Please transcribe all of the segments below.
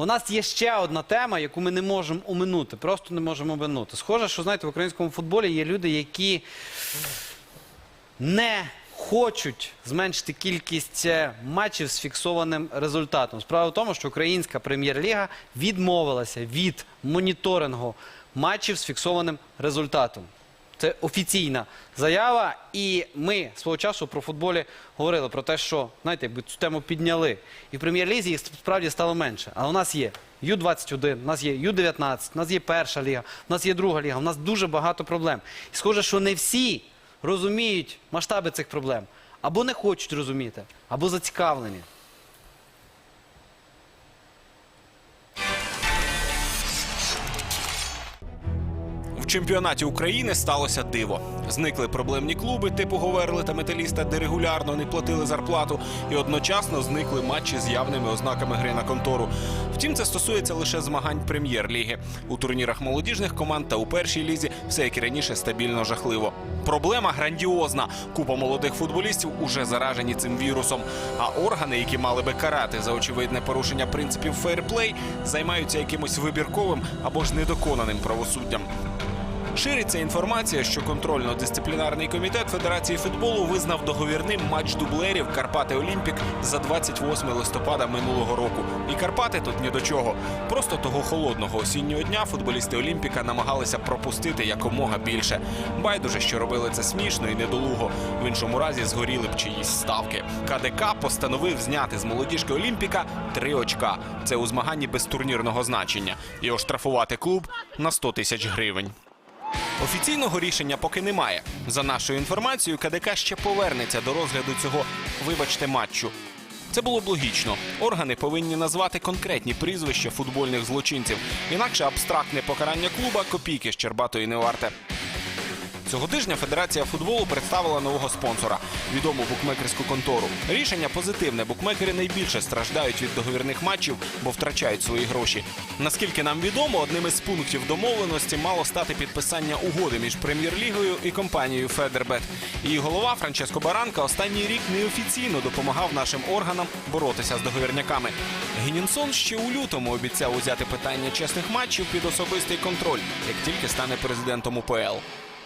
У нас є ще одна тема, яку ми не можемо оминути. Просто не можемо оминути. Схоже, що знаєте, в українському футболі є люди, які не хочуть зменшити кількість е, матчів з фіксованим результатом. Справа в тому, що українська прем'єр-ліга відмовилася від моніторингу матчів з фіксованим результатом. Це офіційна заява, і ми свого часу про футболі говорили про те, що знаєте, якби цю тему підняли. І в прем'єр-лізі їх справді стало менше. Але у нас є Ю-21, у нас є Ю-19, у нас є перша ліга, у нас є друга ліга, у нас дуже багато проблем. І схоже, що не всі розуміють масштаби цих проблем. Або не хочуть розуміти, або зацікавлені. Чемпіонаті України сталося диво. Зникли проблемні клуби типу Говерли та Металіста, де регулярно не платили зарплату, і одночасно зникли матчі з явними ознаками гри на контору. Втім, це стосується лише змагань прем'єр-ліги. У турнірах молодіжних команд та у першій лізі все як і раніше стабільно жахливо. Проблема грандіозна. Купа молодих футболістів уже заражені цим вірусом. А органи, які мали би карати за очевидне порушення принципів фейрплей, займаються якимось вибірковим або ж недоконаним правосуддям. Шириться інформація, що контрольно-дисциплінарний комітет Федерації футболу визнав договірним матч дублерів Карпати Олімпік за 28 листопада минулого року. І Карпати тут ні до чого. Просто того холодного осіннього дня футболісти Олімпіка намагалися пропустити якомога більше. Байдуже, що робили це смішно і недолуго. В іншому разі згоріли б чиїсь ставки. КДК постановив зняти з молодіжки Олімпіка три очка. Це у змаганні без турнірного значення. І оштрафувати клуб на 100 тисяч гривень. Офіційного рішення поки немає. За нашою інформацією, КДК ще повернеться до розгляду цього, вибачте, матчу. Це було б логічно. Органи повинні назвати конкретні прізвища футбольних злочинців, інакше абстрактне покарання клуба копійки Щербатої не варте. Цього тижня Федерація футболу представила нового спонсора відому букмекерську контору. Рішення позитивне. Букмекери найбільше страждають від договірних матчів, бо втрачають свої гроші. Наскільки нам відомо, одним із пунктів домовленості мало стати підписання угоди між прем'єр-лігою і компанією Федербет. Її голова Франческо Баранка останній рік неофіційно допомагав нашим органам боротися з договірняками. Гінінсон ще у лютому обіцяв узяти питання чесних матчів під особистий контроль, як тільки стане президентом УПЛ.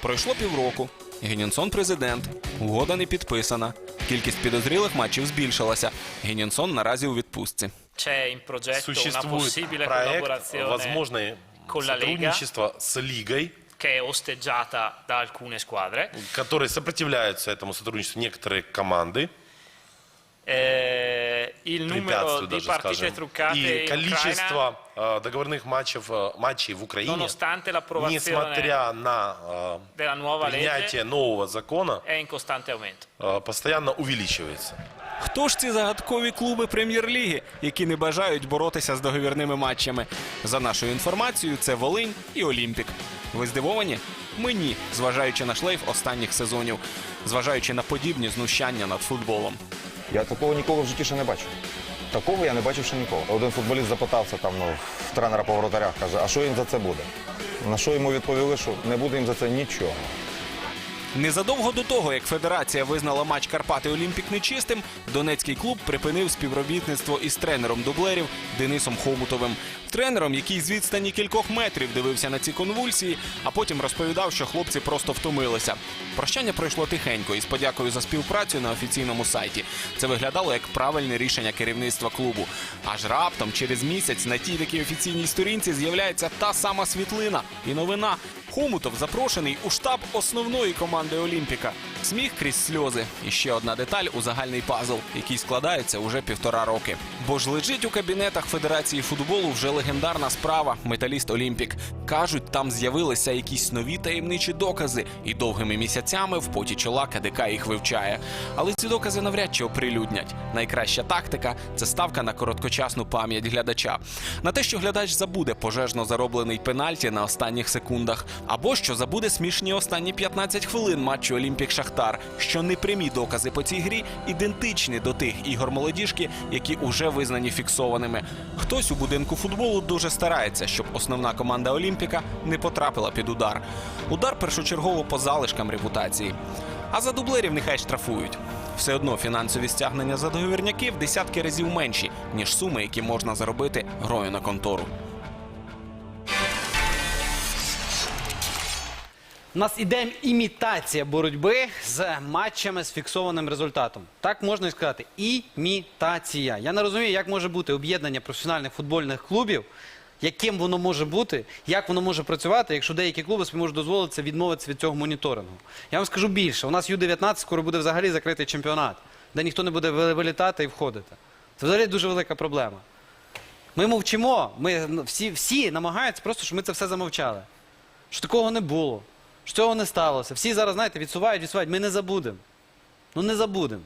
Пройшло півроку. Генінсон президент. Угода не підписана. Кількість підозрілих матчів збільшилася. Генінсон наразі у відпустці. C'è in progetto una Существует possibile проект collaborazione возможное con la Lega сотрудничество с Лигой, che è osteggiata da alcune squadre. которые сопротивляются этому сотрудничеству некоторые команды, Eh, il numero препятствуют di даже, partite скажем. truccate И in Ucraina, количество э, договорных матчев, э, матчей в Украине, nonostante l'approvazione несмотря на э, della nuova legge, принятие нового закона, è in costante aumento. э, постоянно увеличивается. Хто ж ці загадкові клуби прем'єр-ліги, які не бажають боротися з договірними матчами? За нашою інформацією, це Волинь і Олімпік. Ви здивовані? Ми ні, зважаючи на шлейф останніх сезонів, зважаючи на подібні знущання над футболом. Я такого ніколи в житті ще не бачив. Такого я не бачив ще ніколи. Один футболіст запитався там ну, в тренера по воротарях, каже, а що їм за це буде? На що йому відповіли, що не буде їм за це нічого. Незадовго до того, як федерація визнала матч Карпати Олімпік нечистим, донецький клуб припинив співробітництво із тренером дублерів Денисом Хомутовим. Тренером, який з відстані кількох метрів дивився на ці конвульсії, а потім розповідав, що хлопці просто втомилися. Прощання пройшло тихенько із подякою за співпрацю на офіційному сайті. Це виглядало як правильне рішення керівництва клубу. Аж раптом, через місяць, на тій такій офіційній сторінці з'являється та сама світлина і новина. Хомутов запрошений у штаб основної команди Олімпіка. Сміх крізь сльози. І ще одна деталь у загальний пазл, який складається уже півтора роки. Бо ж лежить у кабінетах Федерації футболу вже легендарна справа Металіст Олімпік. Кажуть, там з'явилися якісь нові таємничі докази, і довгими місяцями в поті чола КДК їх вивчає. Але ці докази навряд чи оприлюднять. Найкраща тактика це ставка на короткочасну пам'ять глядача. На те, що глядач забуде пожежно зароблений пенальті на останніх секундах, або що забуде смішні останні 15 хвилин матчу Олімпік Шахтар, що непрямі докази по цій грі ідентичні до тих ігор молодіжки, які уже визнані фіксованими. Хтось у будинку футболу дуже старається, щоб основна команда Олімпіка не потрапила під удар. Удар першочергово по залишкам репутації. А за дублерів нехай штрафують. Все одно фінансові стягнення за договірняки в десятки разів менші, ніж суми, які можна заробити грою на контору. У нас іде імітація боротьби з матчами з фіксованим результатом. Так можна і сказати. Імітація. Я не розумію, як може бути об'єднання професіональних футбольних клубів, яким воно може бути, як воно може працювати, якщо деякі клуби собі можуть дозволити відмовитися від цього моніторингу. Я вам скажу більше. У нас Ю-19 скоро буде взагалі закритий чемпіонат, де ніхто не буде вилітати і входити. Це взагалі дуже велика проблема. Ми мовчимо. Ми всі, всі намагаються просто, щоб ми це все замовчали. Що такого не було, що цього не сталося. Всі зараз, знаєте, відсувають, відсувають. Ми не забудемо. Ну не забудемо.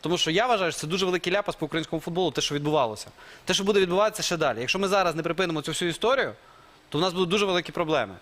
Тому що я вважаю, що це дуже великий ляпас по українському футболу, те, що відбувалося. Те, що буде відбуватися ще далі. Якщо ми зараз не припинимо цю всю історію, то в нас будуть дуже великі проблеми.